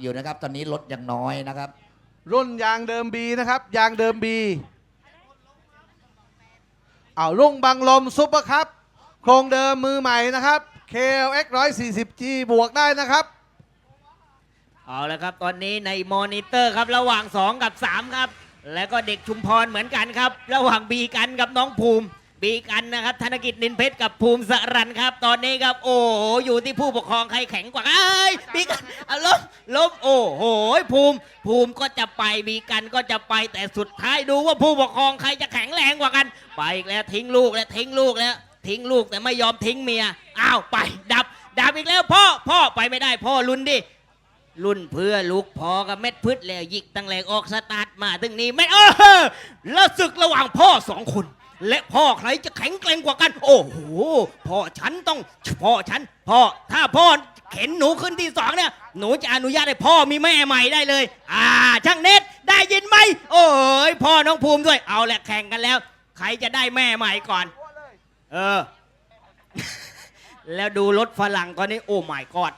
อยู่นะครับ ตอนนี้รถยังน้อยนะครับ รุ่นยางเดิมบีนะครับ ยางเดิมบีเอารุ่งบังลมซุปเปอร์ครับ โครงเดิมมือใหม่นะครับ KLX 140G บวกได้นะครับ เอาละครับตอนนี้ในมอนิเตอร์ครับระหว่าง 2 กับ 3 ครับ แล้วก็เด็กชุมพรเหมือนกันครับ ระหว่างบีกันกับน้องภูมิ บีกันนะครับธนกิจนินเพชรกับภูมิสรันครับ ตอนนี้ครับ โอ้โหอยู่ที่ผู้ปกครองใครแข็งกว่าเอ้ยบีกันเอาล้มล้มโอ้โหภูมิ ภูมิก็จะไปบีกันก็จะไปแต่สุดท้ายดูว่าผู้ปกครองใครจะแข็งแรงกว่ากัน ไปอีกแล้วทิ้งลูกแล้วทิ้งลูกแล้ว ทิ้งลูกแต่ไม่ยอมทิ้งเมียอ้าวไปดับดับอีกแล้วพ่อพ่อไปไม่ได้พ่อลุนดิรุ่นเพื่อลูกพอกับเม็ดพืชแล้วยิกตั้งแรงออกสตาร์ทมาตึงนี้ไม่เออแล้วศึกระหว่างพ่อสองคน และพ่อใครจะแข็งแกร่งกว่ากัน โอ้โหพ่อฉันต้องพ่อฉันพ่อถ้าพ่อเข็นหนูขึ้นที่สองเนี่ยหนูจะอนุญาตให้พ่อมีแม่ใหม่ได้เลย อ่าช่างเน็ตได้ยินไหมโอ้ยพ่อน้องภูมิด้วย เอาแหละแข่งกันแล้ว ใครจะได้แม่ใหม่ก่อน เออ แล้วดูรถฝรั่งตอนนี้โอ้ my god